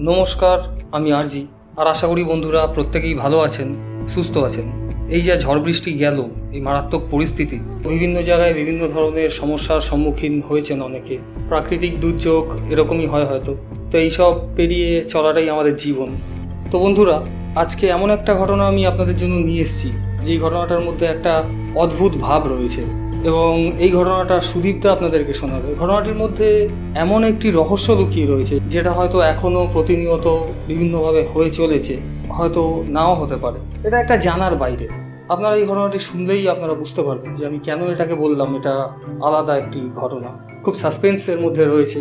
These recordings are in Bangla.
নমস্কার, আমি আরজি। আর আশা করি বন্ধুরা প্রত্যেকেই ভালো আছেন, সুস্থ আছেন। এই যে ঝড় বৃষ্টি গেল, এই মারাত্মক পরিস্থিতি, বিভিন্ন জায়গায় বিভিন্ন ধরনের সমস্যার সম্মুখীন হয়েছেন অনেকে। প্রাকৃতিক দুর্যোগ এরকমই হয় হয়তো। তো এইসব পেরিয়ে চলাটাই আমাদের জীবন। তো বন্ধুরা, আজকে এমন একটা ঘটনা আমি আপনাদের জন্য নিয়ে এসেছি। যেই ঘটনাটার মধ্যে একটা অদ্ভুত ভাব রয়েছে। এবং এই ঘটনাটা সুদীপ্তা আপনাদেরকে শোনাবে। ঘটনাটির মধ্যে এমন একটি রহস্য লুকিয়ে রয়েছে, যেটা হয়তো এখনও প্রতিনিয়ত বিভিন্নভাবে হয়ে চলেছে, হয়তো নাও হতে পারে। এটা একটা জানার বাইরে। আপনারা এই ঘটনাটি শুনলেই আপনারা বুঝতে পারবেন যে আমি কেন এটাকে বললাম, এটা আলাদা একটি ঘটনা। খুব সাসপেন্সের মধ্যে রয়েছে।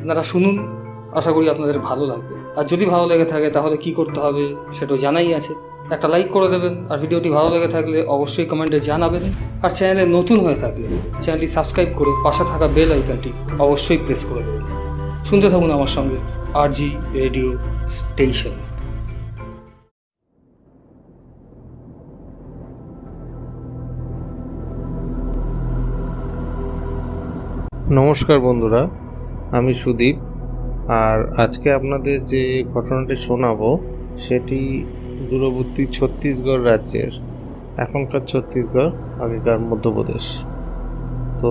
আপনারা শুনুন, আশা করি আপনাদের ভালো লাগবে। আর যদি ভালো লেগে থাকে, তাহলে কি করতে হবে সেটাও জানাই আছে। একটা লাইক করে দেবেন আর ভিডিওটি ভালো লেগে থাকলে অবশ্যই কমেন্টে জানাবেন। আর চ্যানেলে নতুন হয়ে থাকলে চ্যানেলটি সাবস্ক্রাইব করে পাশে থাকা বেল আইকনটি অবশ্যই প্রেস করে দেবেন। শুনতে থাকুন আমার সঙ্গে আর জি রেডিও স্টেশন নমস্কার বন্ধুরা, আমি সুদীপ। আর আজকে আপনাদের যে ঘটনাটি শোনাবো, সেটি দূরবর্তী ছত্তিশগড় রাজ্যের, এখনকার ছত্তিশগড়, আগেকার মধ্যপ্রদেশ। তো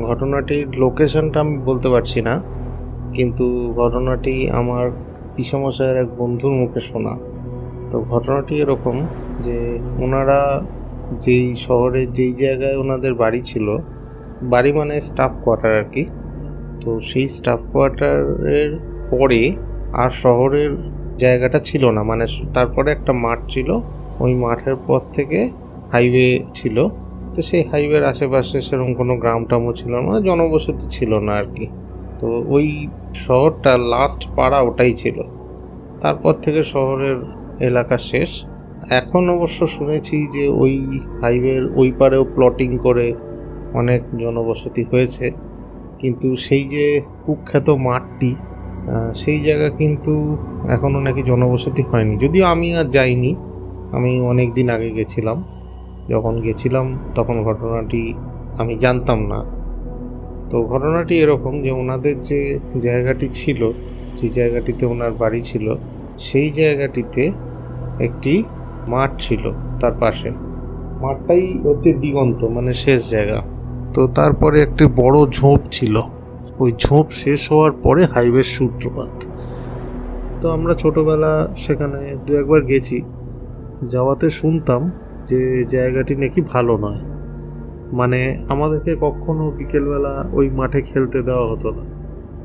ঘটনাটির লোকেশনটা আমি বলতে পারছি না, কিন্তু ঘটনাটি আমার পিসমশায়ের এক বন্ধুর মুখে শোনা। তো ঘটনাটি এরকম যে ওনারা যেই শহরে, যেই জায়গায় ওনাদের বাড়ি ছিল, বাড়ি মানে স্টাফ কোয়ার্টার আর কি। তো সেই স্টাফ কোয়ার্টারের পরে আর শহরের জায়গাটা ছিল না মানে তারপরে একটা মাঠ ছিল, ওই মাঠের পর থেকে হাইওয়ে ছিল। তো সেই হাইওয়ের আশেপাশে সেরকম কোনো গ্রাম টামও ছিল না মানে জনবসতি ছিল না আর কি। তো ওই শহরটা লাস্ট পাড়া ওটাই ছিল। তারপর থেকে শহরের এলাকা শেষ। এখন অবশ্য শুনেছি যে ওই হাইওয়ের ওই পারেও প্লটিং করে অনেক জনবসতি হয়েছে। কিন্তু সেই যে কুখ্যাত মাঠটি সেই জায়গা কিন্তু এখনও নাকি জনবসতি হয়নি। যদিও আমি আর যাইনি, আমি অনেক দিন আগে গেছিলাম। যখন গেছিলাম, তখন ঘটনাটি আমি জানতাম না। তো ঘটনাটি এরকম যে ওনাদের যে জায়গাটি ছিল যে জায়গাটিতে ওনার বাড়ি ছিল, সেই জায়গাটিতে একটি মাঠ ছিল তার পাশে। মাঠটাই হচ্ছে দিগন্ত মানে শেষ জায়গা। তো তারপরে একটি বড় ঝোপ ছিল। ওই ঝোপ শেষ হওয়ার পরে হাইওয়ের সূত্রপাত। তো আমরা ছোটবেলা সেখানে দু একবার গেছি। যাওয়াতে শুনতাম যে জায়গাটি নাকি ভালো নয়। মানে আমাদেরকে কখনো বিকেলবেলা ওই মাঠে খেলতে দেওয়া হতো না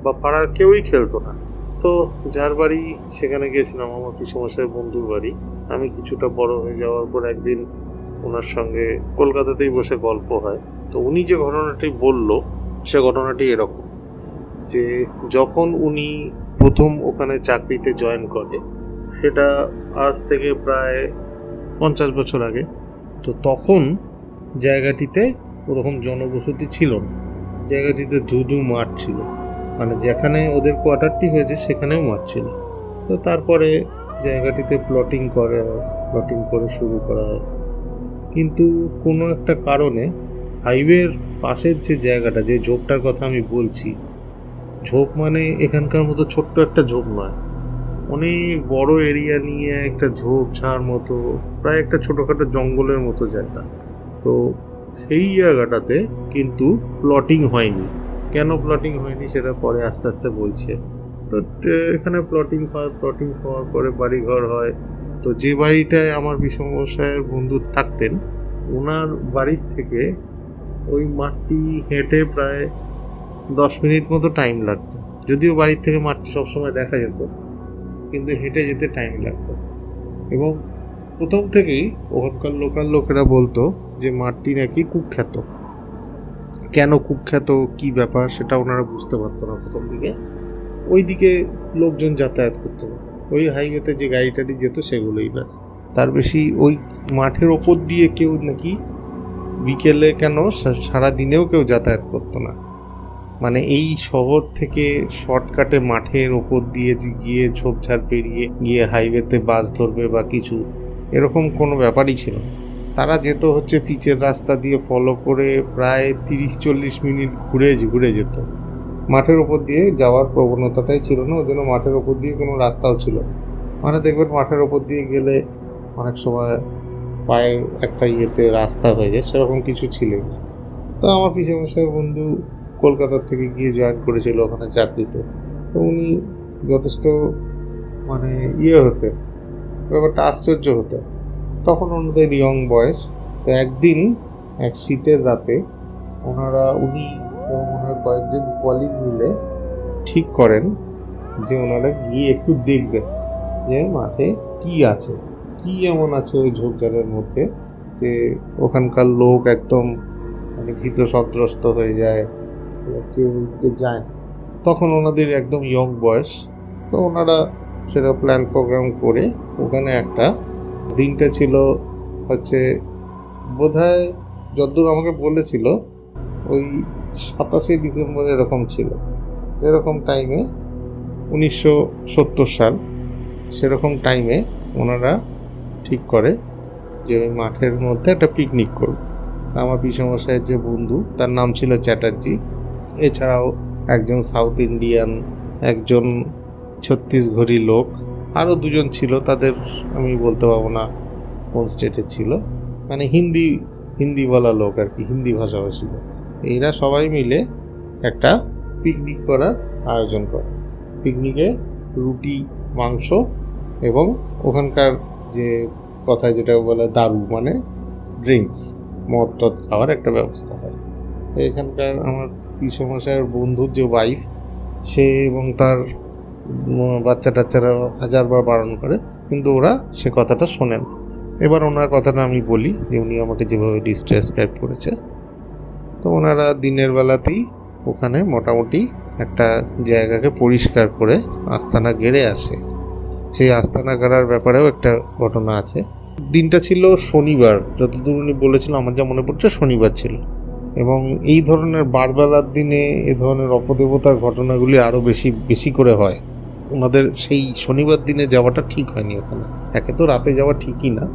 বা পাড়ার কেউই খেলতো না। তো যার বাড়ি সেখানে গেছিলাম, আমার পিসমশাই বন্ধুর বাড়ি। আমি কিছুটা বড় হয়ে যাওয়ার পর একদিন ওনার সঙ্গে কলকাতাতেই বসে গল্প হয়। তো উনি যে ঘটনাটি বলল, সে ঘটনাটি এরকম। যে যখন উনি প্রথম ওখানে চাকরিতে জয়েন করে, সেটা আজ থেকে প্রায় পঞ্চাশ বছর আগে, তো তখন জায়গাটিতে ওরকম জনবসতি ছিল না। জায়গাটিতে ধুধু মাঠ ছিল। মানে যেখানে ওদের কোয়ার্টারটি হয়েছে, সেখানেও মাঠ ছিল। তো তারপরে জায়গাটিতে প্লটিং করে প্লটিং করে শুরু করা হয়। কিন্তু কোনো একটা কারণে হাইওয়ের পাশের যে জায়গাটা, যে ঝোপটার কথা আমি বলছি ঝোপ মানে এখানকার মতো ছোট্ট একটা ঝোপ নয়। অনেক বড় এরিয়া নিয়ে একটা ঝোপ ঝাড় মতো, প্রায় একটা ছোটোখাটো জঙ্গলের মতো জায়গা। তো সেই জায়গাটাতে কিন্তু প্লটিং হয়নি। কেন প্লটিং হয়নি সেটা পরে আস্তে আস্তে বলছে। তো এখানে প্লটিং হয় প্লটিং হওয়ার পরে বাড়িঘর হয়। তো যে বাড়িটায় আমার বিষমশায়ের বন্ধু থাকতেন ওনার বাড়ির থেকে ওই মাঠটি হেঁটে প্রায় দশ মিনিট মতো টাইম লাগতো। যদিও বাড়ির থেকে মাঠটি সবসময় দেখা যেত, কিন্তু হেঁটে যেতে টাইম লাগতো। এবং প্রথম থেকেই ওখানকার লোকাল লোকেরা বলতো যে, মাঠটি নাকি কুখ্যাত কেন কুখ্যাত কি ব্যাপার, সেটা ওনারা বুঝতে পারতো না প্রথম দিকে। ওই দিকে লোকজন যাতায়াত করতো। না ওই হাইওয়েতে যে গাড়ি টাড়ি যেত, সেগুলোই ব্যাস। তার বেশি ওই মাঠের ওপর দিয়ে কেউ নাকি বিকেলে কেন সারা দিনেও কেউ যাতায়াত করতো না। মানে এই শহর থেকে শর্টকাটে মাঠের ওপর দিয়ে গিয়ে ঝোপঝাড় পেরিয়ে গিয়ে হাইওয়েতে বাস ধরবে বা কিছু, এরকম কোনো ব্যাপারই ছিল তারা যেত হচ্ছে পিচের রাস্তা দিয়ে ফলো করে প্রায় তিরিশ চল্লিশ মিনিট ঘুরে ঘুরে যেত। মাঠের ওপর দিয়ে যাওয়ার প্রবণতাটাই ছিল না, ওই জন্য মাঠের ওপর দিয়ে কোনো রাস্তাও ছিল মানে দেখবেন মাঠের ওপর দিয়ে গেলে অনেক সময় পায়ের একটা ইয়েতে রাস্তা হয়ে যায়, সেরকম কিছু ছিল তো আমার পিছনে বন্ধু কলকাতার থেকে গিয়ে জয়েন করেছিল ওখানে চাকরিতে। তো উনি যথেষ্ট মানে ইয়ে হতেন। ব্যাপারটা আশ্চর্য হতো তখন ওনাদের ইয়ং বয়স তো একদিন, এক শীতের রাতে, ওনারা, উনি এবং ওনার কয়েকজন কলিগ মিলে ঠিক করেন যে ওনারা গিয়ে একটু দেখবেন যে মাঠে কি আছে। কি এমন আছে ওই ঝোপঝাড়ের মধ্যে যে ওখানকার লোক একদম মানে ভীত সন্ত্রস্ত হয়ে যায় যায় তখন ওনাদের একদম ইয়ং বয়স, তো ওনারা সেটা প্ল্যান প্রোগ্রাম করে ওখানে একটা দিনটা ছিল হচ্ছে বোধহয় যতদূর আমাকে বলেছিল, ওই সাতাশে ডিসেম্বর এরকম ছিল। এরকম টাইমে উনিশশো সত্তর সাল, সেরকম টাইমে ওনারা ঠিক করে যে ওই মাঠের মধ্যে একটা পিকনিক করবে। আমার পিসমশাইয়ের যে বন্ধু, তার নাম ছিল চ্যাটার্জি। এছাড়াও একজন সাউথ ইন্ডিয়ান, একজন ছত্তিশগড়ি লোক, আরও দুজন ছিল, তাদের আমি বলতে পারব না কোন স্টেটে ছিল। মানে হিন্দি হিন্দি বলা লোক আর কি, হিন্দি ভাষাভাষী এরা সবাই মিলে একটা পিকনিক করার আয়োজন করে। পিকনিকে রুটি, মাংস এবং ওখানকার যে কথায় যেটা বলে দারু মানে ড্রিঙ্কস মদ টদ খাওয়ার একটা ব্যবস্থা হয়। এখানকার আমার পিসমশাইয়ের বন্ধুর যে ওয়াইফ সে এবং তার বাচ্চা টাচ্চারা হাজারবার বারণ করে, কিন্তু ওরা সে কথাটা শোনেন এবার ওনার কথাটা আমি বলি যে উনি আমাকে যেভাবে ডিসক্রাইব করেছে। তো ওনারা দিনের বেলাতেই ওখানে মোটামুটি একটা জায়গাকে পরিষ্কার করে আস্তানা গেড়ে আসে। সেই আস্তানা গাড়ার ব্যাপারেও একটা ঘটনা আছে। দিনটা ছিল শনিবার। যতদূর উনি বলেছিল, আমার যা মনে পড়ছে, শনিবার ছিল। এবং এই ধরনের বারবেলার দিনে এ ধরনের অপদেবতার ঘটনাগুলি আরও বেশি বেশি করে হয়। ওনাদের সেই শনিবার দিনে যাওয়াটা ঠিক হয়নি ওখানে। একে তো রাতে যাওয়া ঠিকই না,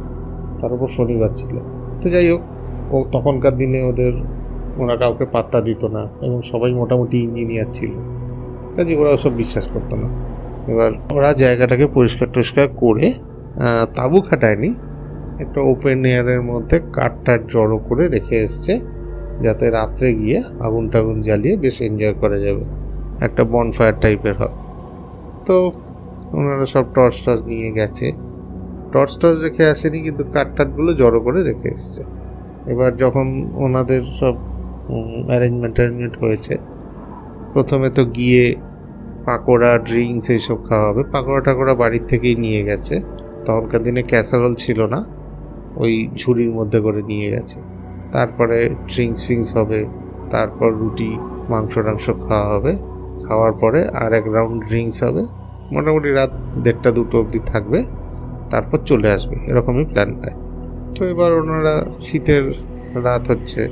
তার উপর শনিবার ছিল। তো যাই হোক, ও তখনকার দিনে ওদের, ওরা কাউকে পাত্তা দিত না এবং সবাই মোটামুটি ইঞ্জিনিয়ার ছিল। কাজে ওরা ওসব বিশ্বাস করতো না। এবার ওরা জায়গাটাকে পরিষ্কার টরিষ্কার করে তাঁবু খাটায়নি। একটা ওপেন এয়ারের মধ্যে কাঠটা জড়ো করে রেখে এসছে। যাতে রাত্রে গিয়ে আগুন টাগুন জ্বালিয়ে বেশ এনজয় করা যাবে। একটা বনফায়ার টাইপের হবে তো ওনারা সব টর্চ টর্চ নিয়ে গেছে। টর্চ টর্চ রেখে আসেনি, কিন্তু কাঠ টাঠগুলো জড়ো করে রেখে এসছে। এবার যখন ওনাদের সব অ্যারেঞ্জমেন্ট অ্যারেঞ্জমেন্ট হয়েছে, প্রথমে তো গিয়ে পাকোড়া ড্রিঙ্কস এইসব খাওয়া হবে। পাকোড়া টাকোড়া বাড়ির থেকেই নিয়ে গেছে। তখনকার দিনে ক্যাসারোল ছিল না। ওই ঝুড়ির মধ্যে করে নিয়ে গেছে। তারপরে ড্রিঙ্কস ফিঙ্কস হবে, তারপর রুটি, মাংস টাংস খাওয়া হবে। খাওয়ার পরে আর এক রাউন্ড ড্রিঙ্কস হবে। মোটামুটি রাত দেড়টা দুটো অবধি থাকবে, তারপর চলে আসবে। এরকমই প্ল্যান হয়। তো এবার ওনারা শীতের রাত হচ্ছে,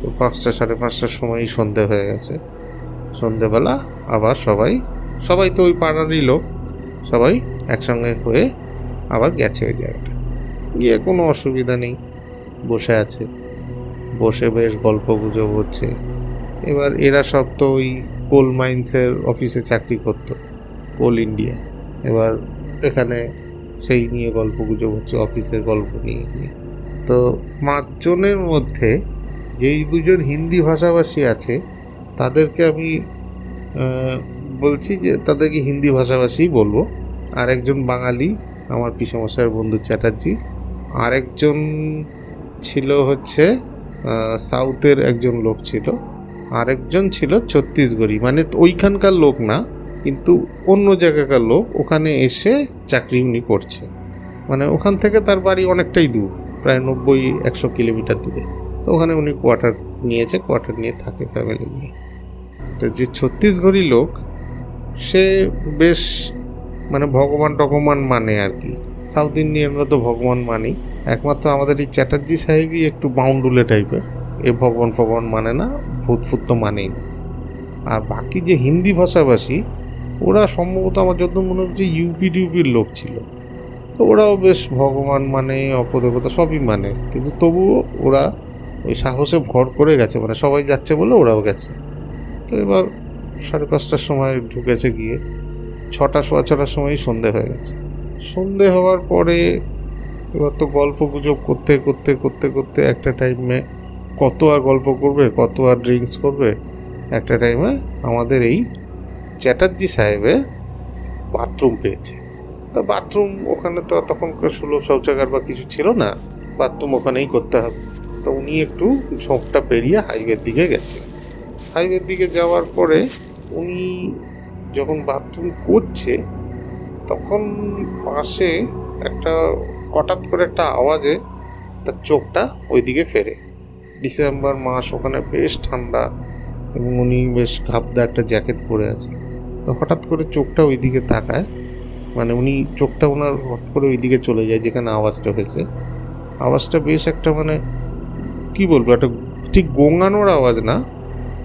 তো পাঁচটা সাড়ে পাঁচটার সময়ই সন্ধে হয়ে গেছে। সন্ধেবেলা আবার সবাই সবাই তো ওই পাড়ারই লোক, সবাই একসঙ্গে হয়ে আবার গেছে ওই জায়গাটা। গিয়ে কোনো অসুবিধা নেই, বসে আছে। বসে বেশ গল্প গুজব হচ্ছে। এবার এরা সব তো ওই কোল মাইন্সের অফিসে চাকরি করতো কোল ইন্ডিয়া এবার এখানে সেই নিয়ে গল্প গুজব হচ্ছে অফিসের গল্প নিয়ে নিয়ে। তো পাঁচজনের মধ্যে যেই দুজন হিন্দি ভাষাভাষী আছে, তাদেরকে আমি বলছি যে তাদেরকে হিন্দি ভাষাভাষী বলব। আর একজন বাঙালি, আমার পিসমশাইয়ের বন্ধু চ্যাটার্জি। আরেকজন ছিল হচ্ছে সাউথের একজন লোক ছিল, আরেকজন ছিল ছত্তিশগড়ি। মানে ওইখানকার লোক না, কিন্তু অন্য জায়গাকার লোক ওখানে এসে চাকরি উনি করছে। মানে ওখান থেকে তার বাড়ি অনেকটাই দূর, প্রায় নব্বই, একশো কিলোমিটার দূরে। তো ওখানে উনি কোয়ার্টার নিয়েছে, কোয়ার্টার নিয়ে থাকে ফ্যামিলি নিয়ে। তো যে ছত্তিশগড়ি লোক, সে বেশ মানে ভগবান টগবান মানে আর কি। সাউথ ইন্ডিয়ানরা তো ভগবান মানি একমাত্র আমাদের এই চ্যাটার্জি সাহেবই একটু বাউন্ডুলে টাইপের এ ভগবান ফগবান মানে না, ভূত ফুত তো মানেই আর বাকি যে হিন্দি ভাষাভাষী, ওরা সম্ভবত আমার যত মনে হচ্ছে ইউপি টিউপির লোক ছিল। তো ওরাও বেশ ভগবান মানে অপদেবতা সবই মানে। কিন্তু তবুও ওরা ওই সাহসে ভর করে গেছে মানে সবাই যাচ্ছে বলে ওরাও গেছে। তো এবার সাড়ে পাঁচটার সময় ঢুকেছে গিয়ে, ছটা সোয়া ছটার সময়ই সন্ধে হয়ে গেছে। সন্ধে হওয়ার পরে এবার তো গল্প গুজব করতে করতে করতে করতে একটা টাইমে কত আর গল্প করবে, কত আর ড্রিঙ্কস করবে, একটা টাইমে আমাদের এই চ্যাটার্জি সাহেবের বাথরুম পেয়েছে। তা বাথরুম ওখানে তো তখনকার সুলভ শৌচাগার বা কিছু ছিল না বাথরুম ওখানেই করতে হবে। তো উনি একটু ঝোঁকটা পেরিয়ে হাইওয়ের দিকে গেছে। হাইওয়ের দিকে যাওয়ার পরে উনি যখন বাথরুম করছে তখন পাশে একটা হঠাৎ করে একটা আওয়াজে তার চোখটা ওইদিকে ফেরে। ডিসেম্বর মাস, ওখানে বেশ ঠান্ডা এবং উনি বেশ ঘাবদা একটা জ্যাকেট পরে আছে তো হঠাৎ করে চোখটা ওইদিকে তাকায় মানে উনি চোখটা ওনার হট করে ওইদিকে চলে যায়, যেখানে আওয়াজটা হয়েছে। আওয়াজটা বেশ একটা মানে কি বলব, একটা ঠিক গোঙানোর আওয়াজ না।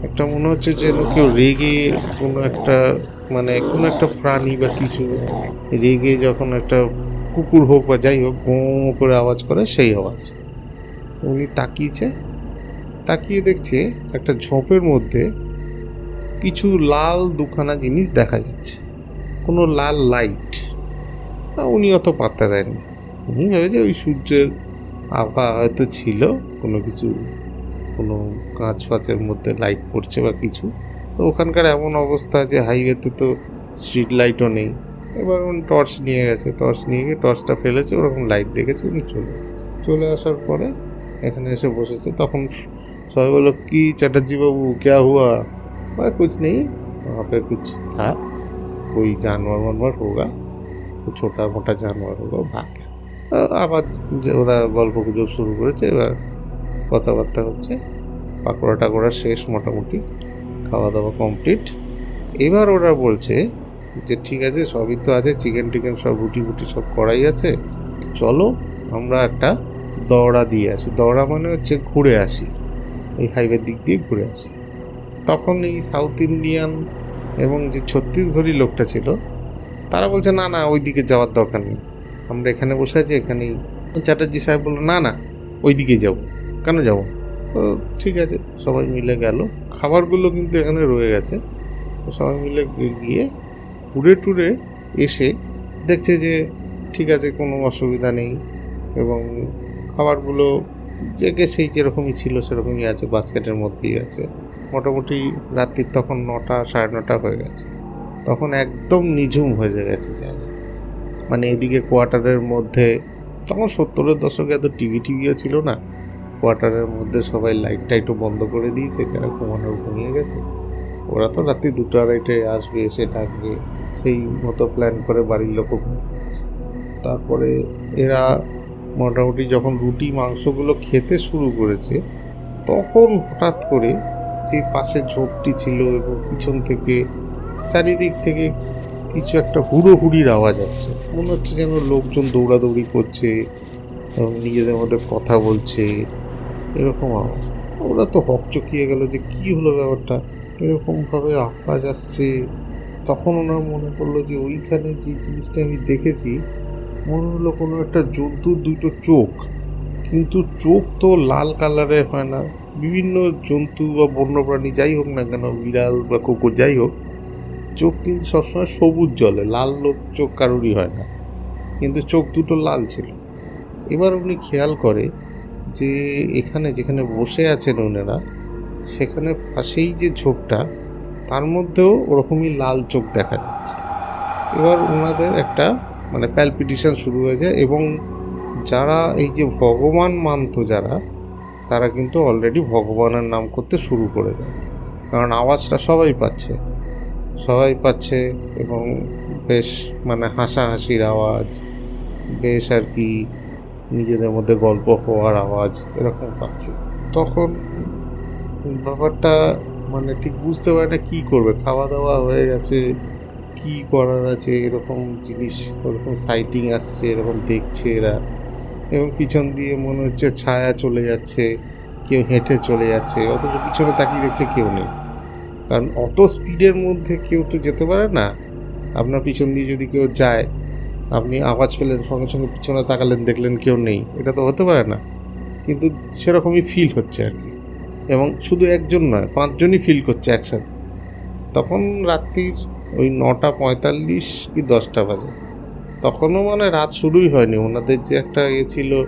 একটা মনে হচ্ছে যে কেউ রেগে কোনো একটা মানে কোনো একটা প্রাণী বা কিছু রেগে যখন একটা কুকুর হোক বা যাই হোক, গোঁ করে আওয়াজ করে, সেই আওয়াজ। উনি তাকিয়েছে, তাকিয়ে দেখছে একটা ঝোপের মধ্যে কিছু লাল দুখানা জিনিস দেখা যাচ্ছে। কোনো লাল লাইট। উনি অত পাত্তা দেয়নি উনি ভাবে যে ওই সূর্যের আভা হয়তো ছিল, কোনো কিছু, কোনো কাঁচ ফাঁচের মধ্যে লাইট পড়ছে বা কিছু। তো ওখানকার এমন অবস্থা যে হাইওয়েতে তো স্ট্রিট লাইটও নেই এবার উনি টর্চ নিয়ে গেছে টর্চ নিয়ে গিয়ে টর্চটা ফেলেছে ওরকম লাইট দেখেছে উনি চলে গেছে। চলে আসার পরে এখানে এসে বসেছে তখন সবাই বললো কি চ্যাটার্জি বাবু ক্যা হুয়া मैं कुछ नहीं वहाँ पे कुछ था कोई जानवर वानवर होगा कोई छोटा मोटा जानवर होगा वो भाग गया আ- আবার যে ওরা গল্প গুজব শুরু করেছে এবার কথাবার্তা হচ্ছে পাকোড়া টাকোড়া শেষ মোটামুটি খাওয়া দাওয়া কমপ্লিট এবার ওরা বলছে যে, ঠিক আছে, সবই তো আছে চিকেন টিকেন সব, রুটি ফুটি সব করাই আছে। চলো, আমরা একটা দৌড়া দিয়ে আসি। দৌড়া মানে হচ্ছে ঘুরে আসি, ওই হাইওয়ের দিক দিয়ে ঘুরে আসি। তখন এই সাউথ ইন্ডিয়ান এবং যে ছত্তিশগড়ি লোকটা ছিল, তারা বলছে, না না ওই দিকে যাওয়ার দরকার নেই। আমরা এখানে বসে আছি, এখানেই। চ্যাটার্জি সাহেব বলল, না না ওই দিকে যাব। কেন যাব? তো ঠিক আছে, সবাই মিলে গেল। খাবারগুলো কিন্তু এখানে রয়ে গেছে। তো সবাই মিলে গিয়ে ঘুরে টুরে এসে দেখছে যে ঠিক আছে, কোনো অসুবিধা নেই এবং খাবারগুলো যে সেই যেরকমই ছিল, সেরকমই আছে, বাস্কেটের মধ্যেই আছে। মোটামুটি রাত্রির তখন নটা, সাড়ে নটা হয়ে গেছে। তখন একদম নিঝুম হয়ে গেছে জায়গা মানে এদিকে কোয়ার্টারের মধ্যে, তখন সত্তরের দশকে এত টিভি টিভিও ছিল না। কোয়ার্টারের মধ্যে সবাই লাইট টাইটও বন্ধ করে দিয়েছে যারা ঘুমানোর ঘুমিয়ে গেছে ওরা তো রাত্রি দুটো আড়াইটায় আসবে, এসে ডাকবে, সেই মতো প্ল্যান করে বাড়ির ঘুমিয়ে তারপরে এরা মোটামুটি যখন রুটি, মাংসগুলো খেতে শুরু করেছে, তখন হঠাৎ করে যে পাশে ঝোপটি ছিল এবং পিছন থেকে চারিদিক থেকে কিছু একটা হুড়োহুড়ির আওয়াজ আসছে। মনে হচ্ছে যেন লোকজন দৌড়াদৌড়ি করছে এবং নিজেদের মধ্যে কথা বলছে। এরকম আওয়াজ। ওরা তো হকচকিয়ে গেল যে কি হলো ব্যাপারটা। এরকমভাবে আওয়াজ আসছে। তখন ওনার মনে পড়ল যে ওইখানে যে জিনিসটা আমি দেখেছি, মনে হলো কোনো একটা জন্তুর দুটো চোখ। কিন্তু চোখ তো লাল কালারের হয় না। বিভিন্ন জন্তু বা বন্যপ্রাণী যাই হোক না কেন, বিড়াল বা কুকুর যাই হোক, চোখ কিন্তু সবসময় সবুজ জলে। লাল লোক চোখ কারোরই হয় না। কিন্তু চোখ দুটো লাল ছিল। এবার উনি খেয়াল করে যে এখানে যেখানে বসে আছেন ওনারা সেখানে পাশেই যে ঝোপটা, তার মধ্যেও ওরকমই লাল চোখ দেখা যাচ্ছে। এবার ওনাদের একটা মানে প্যালপিটেশন শুরু হয়ে যায় এবং যারা এই যে ভগবান মানত যারা, তারা কিন্তু অলরেডি ভগবানের নাম করতে শুরু করে দেয়। কারণ আওয়াজটা সবাই পাচ্ছে। সবাই পাচ্ছে এবং বেশ মানে হাসাহাসির আওয়াজ, বেশ আর কি নিজেদের মধ্যে গল্প হওয়ার আওয়াজ এরকম পাচ্ছে। তখন ব্যাপারটা মানে ঠিক বুঝতে পারে না কী করবে। খাওয়া দাওয়া হয়ে গেছে, কি করার আছে, এরকম জিনিস, ওরকম সাইটিং আসছে, এরকম দেখছে এরা। এবং পিছন দিয়ে মনে হচ্ছে ছায়া চলে যাচ্ছে, কেউ হেঁটে চলে যাচ্ছে, অথচ পিছনে তাকিয়ে দেখছে কেউ নেই। কারণ অত স্পিডের মধ্যে কেউ তো যেতে পারে না। আপনার পিছন দিয়ে যদি কেউ যায় আপনি আওয়াজ পেলেন, সঙ্গে সঙ্গে পিছনে তাকালেন, দেখলেন কেউ নেই। এটা তো হতে পারে না। কিন্তু সেরকমই ফিল হচ্ছে আর কি। এবং শুধু একজন নয়, পাঁচজনই ফিল করছে একসাথে। তখন রাত্রির ওই নটা পঁয়তাল্লিশ কি দশটা বাজে। তখনও মানে রাত শুরুই হয়নি। ওনাদের যে একটা ইয়ে ছিল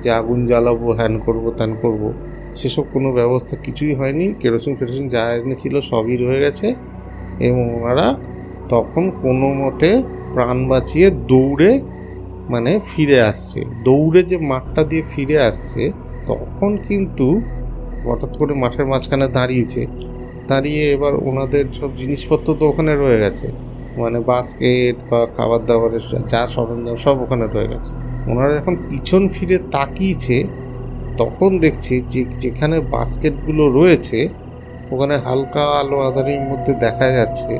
যে আগুন জ্বালাবো, হ্যান করব, ত্যান করব, সেসব কোনো ব্যবস্থা কিছুই হয়নি। কেরোসিন, ফেরোসিন যা এনেছিল সবই রয়ে গেছে। এবং ওনারা তখন কোনো মতে প্রাণ বাঁচিয়ে দৌড়ে মানে ফিরে আসছে। দৌড়ে যে মাঠটা দিয়ে ফিরে আসছে, তখন কিন্তু হঠাৎ করে মাঠের মাঝখানে দাঁড়িয়েছে। দাঁড়িয়ে এবার ওনাদের সব জিনিসপত্র তো ওখানে রয়ে গেছে। মানে বাস্কেট বা খাবার দাবারের যা সরঞ্জাম সব ওখানে রয়ে গেছে। ওনারা এখন পিছন ফিরে তাকিয়েছে, তখন দেখছি যে, যেখানে বাস্কেটগুলো রয়েছে, ওখানে হালকা আলো আধারির মধ্যে দেখা যাচ্ছে।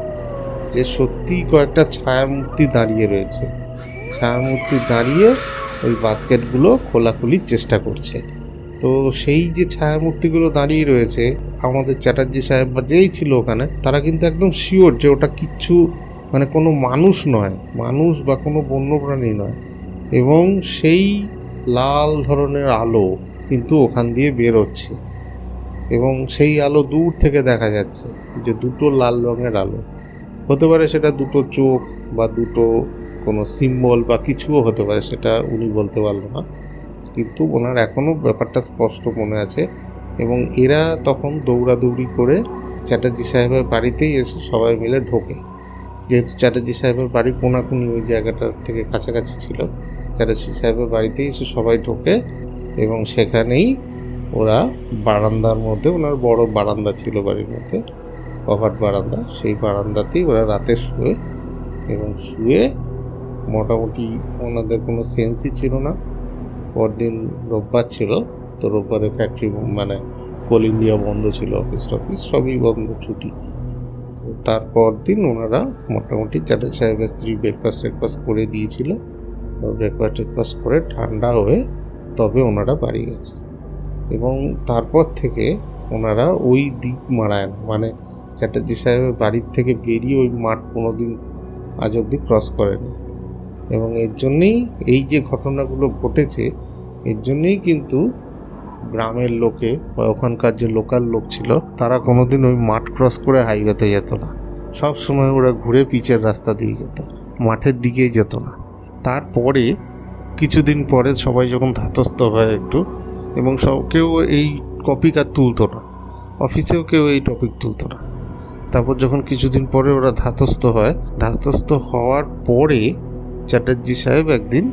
যে সত্যিই কয়েকটা ছায়ামূর্তি দাঁড়িয়ে রয়েছে। ছায়ামূর্তি দাঁড়িয়ে ওই বাস্কেটগুলো খোলাখুলির চেষ্টা করছে। তো সেই যে ছায়ামূর্তিগুলো দাঁড়িয়ে রয়েছে, আমাদের চ্যাটার্জি সাহেব বা যেই ছিল ওখানে, তারা কিন্তু একদম শিওর যে ওটা কিচ্ছু মানে কোনো মানুষ নয়, মানুষ বা কোনো বন্যপ্রাণী নয়। এবং সেই লাল ধরনের আলো কিন্তু ওখান দিয়ে বেরোচ্ছে। এবং সেই আলো দূর থেকে দেখা যাচ্ছে যে দুটো লাল রঙের আলো। হতে পারে সেটা দুটো চোখ বা দুটো কোনো সিম্বল বা কিছুও হতে পারে, সেটা উনি বলতে পারল না। কিন্তু ওনার এখনও ব্যাপারটা স্পষ্ট মনে আছে এবং এরা তখন দৌড়াদৌড়ি করে চ্যাটার্জি সাহেবের বাড়িতেই এসে সবাই মিলে ঢোকে। যেহেতু চ্যাটার্জি সাহেবের বাড়ি কোনাকুনি ওই জায়গাটার থেকে কাছাকাছি ছিল, চ্যাটার্জি সাহেবের বাড়িতেই এসে সবাই ঢোকে এবং সেখানেই ওরা বারান্দার মধ্যে, ওনার বড় বারান্দা ছিল বাড়ির মধ্যে কভার বারান্দা, সেই বারান্দাতেই ওরা রাতে শুয়ে এবং শুয়ে মোটামুটি ওনাদের কোনো সেন্সই ছিল না। পরদিন রোববার ছিল, তো রোববারে ফ্যাক্টরি মানে কোল ইন্ডিয়া বন্ধ ছিল অফিস টফিস সবই বন্ধ, ছুটি। তারপর দিন ওনারা মোটামুটি চ্যাটার্জি সাহেবের স্ত্রী ব্রেকফাস্ট ব্রেকফাস্ট করে দিয়েছিল। তো ব্রেকফাস্ট ব্রেকফাস্ট করে ঠান্ডা হয়ে তবে ওনারা বাড়ি গেছে। এবং তারপর থেকে ওনারা ওই দিক মারায় না মানে চ্যাটার্জি সাহেবের বাড়ির থেকে বেরিয়ে ওই মাঠ কোনোদিন আজ অবধি ক্রস করেনি। এবং এর জন্যেই এই যে ঘটনাগুলো ঘটেছে, এর জন্যেই কিন্তু গ্রামের লোকে বা ওখানকার যে লোকাল লোক ছিল, তারা কোনোদিন ওই মাঠ ক্রস করে হাইওয়েতে যেত না। সব সময় ওরা ঘুরে পিচের রাস্তা দিয়ে যেত, মাঠের দিকেই যেত না। তারপরে কিছুদিন পরে সবাই যখন ধাতস্থ হয় একটু, এবং সব কেউ এই টপিক আর তুলতো না অফিসেও কেউ এই টপিক তুলতো না। তারপর যখন কিছুদিন পরে ওরা ধাতস্থ হয়, ধাতস্থ হওয়ার পরে চ্যাটার্জি সাহেব একদিন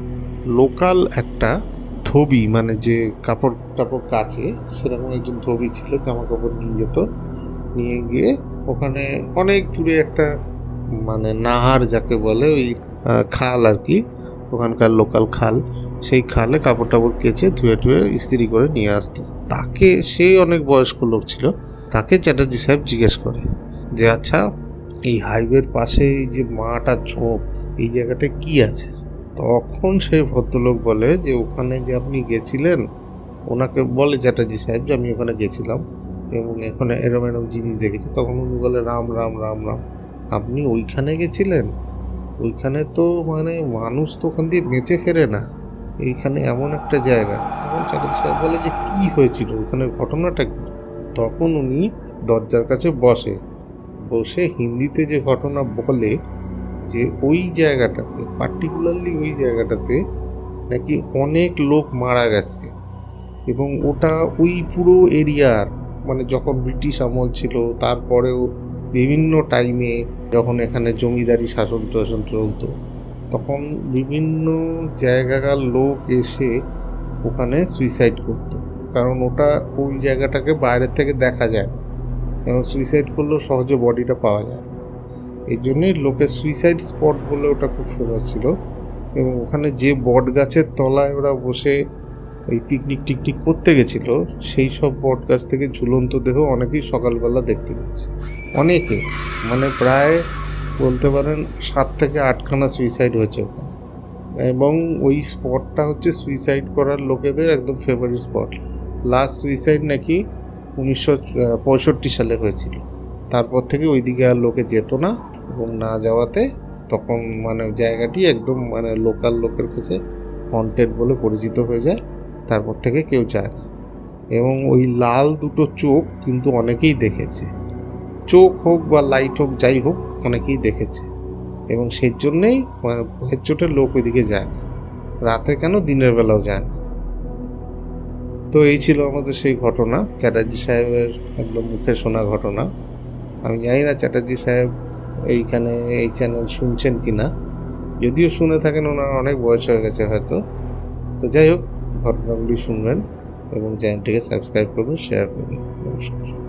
লোকাল একটা ধোবি মানে যে কাপড় টাপড় কাছে সেরকম একজন ধোবি ছিল জামা কাপড় নিয়ে যেত, নিয়ে গিয়ে ওখানে অনেক দূরে একটা মানে নাহার যাকে বলে, ওই খাল আর কি, ওখানকার লোকাল খাল, সেই খালে কাপড় টাপড় কেচে ধুয়ে ধুয়ে ইস্ত্রি করে নিয়ে আসতো। তাকে, সে অনেক বয়স্ক লোক ছিল, তাকে চ্যাটার্জি সাহেব জিজ্ঞেস করে যে আচ্ছা এই হাইওয়ের পাশে এই যে আর ঝোপ, এই জায়গাটায় কি আছে? তখন সেই ভদ্রলোক বলে যে ওখানে যে আপনি গেছিলেন, ওনাকে বলে চ্যাটার্জি সাহেব যে আমি ওখানে গেছিলাম এবং এখানে এরম এরম জিনিস দেখেছি। তখন উনি বলে, রাম রাম রাম রাম, আপনি ওইখানে গেছিলেন? ওইখানে তো মানে মানুষ তো ওখান দিয়ে বেঁচে ফেরে না। এইখানে এমন একটা জায়গা। তখন চ্যাটার্জি সাহেব বলে যে, কি হয়েছিল? ওখানে ঘটনাটা তখন উনি দরজার কাছে বসে বসে হিন্দিতে যে ঘটনা বলে যে ওই জায়গাটাতে পার্টিকুলারলি ওই জায়গাটাতে নাকি অনেক লোক মারা গেছে এবং ওটা ওই পুরো এরিয়ার মানে যখন ব্রিটিশ আমল ছিল, তারপরেও বিভিন্ন টাইমে যখন এখানে জমিদারি শাসন টাসন চলতো, তখন বিভিন্ন জায়গাকার লোক এসে ওখানে সুইসাইড করতো কারণ ওটা ওই জায়গাটাকে বাইরের থেকে দেখা যায়। এবং সুইসাইড করলেও সহজে বডিটা পাওয়া যায়। এই জন্যই লোকের সুইসাইড স্পট বলে ওটা খুব ফেমাস ছিল। এবং ওখানে যে বট গাছের তলায় ওরা বসে ওই পিকনিক টিকনিক করতে গেছিল, সেই সব বট গাছ থেকে ঝুলন্ত দেহ অনেকেই সকালবেলা দেখতে পেয়েছে। অনেকে মানে প্রায় বলতে পারেন সাত থেকে আটখানা সুইসাইড হয়েছে ওখানে। এবং ওই স্পটটা হচ্ছে সুইসাইড করার লোকেদের একদম ফেভারিট স্পট লাস্ট সুইসাইড নাকি উনিশশো পঁয়ষট্টি সালে হয়েছিল। তারপর থেকে ওইদিকে আর লোকে যেত না এবং না যাওয়াতে তখন মানে জায়গাটি একদম মানে লোকাল লোকের কাছে হন্টেড বলে পরিচিত হয়ে যায়। তারপর থেকে কেউ যায় না। এবং ওই লাল দুটো চোখ কিন্তু অনেকেই দেখেছে। চোখ হোক বা লাইট হোক, যাই হোক, অনেকেই দেখেছে। এবং সেই জন্যেই মানে ভয়ের চোটে লোক ওইদিকে যায় না। রাতে কেন দিনের বেলাও যায় না? তো এই ছিল আমাদের সেই ঘটনা, চ্যাটার্জি সাহেবের একদম মুখে শোনা ঘটনা। আমি জানি না চ্যাটার্জি সাহেব এইখানে এই চ্যানেল শুনছেন কি না যদিও শুনে থাকেন, ওনার অনেক বয়স হয়ে গেছে হয়তো। তো যাই হোক, ঘটনাগুলি শুনবেন এবং চ্যানেলটিকে সাবস্ক্রাইব করবেন শেয়ার করবেন। নমস্কার।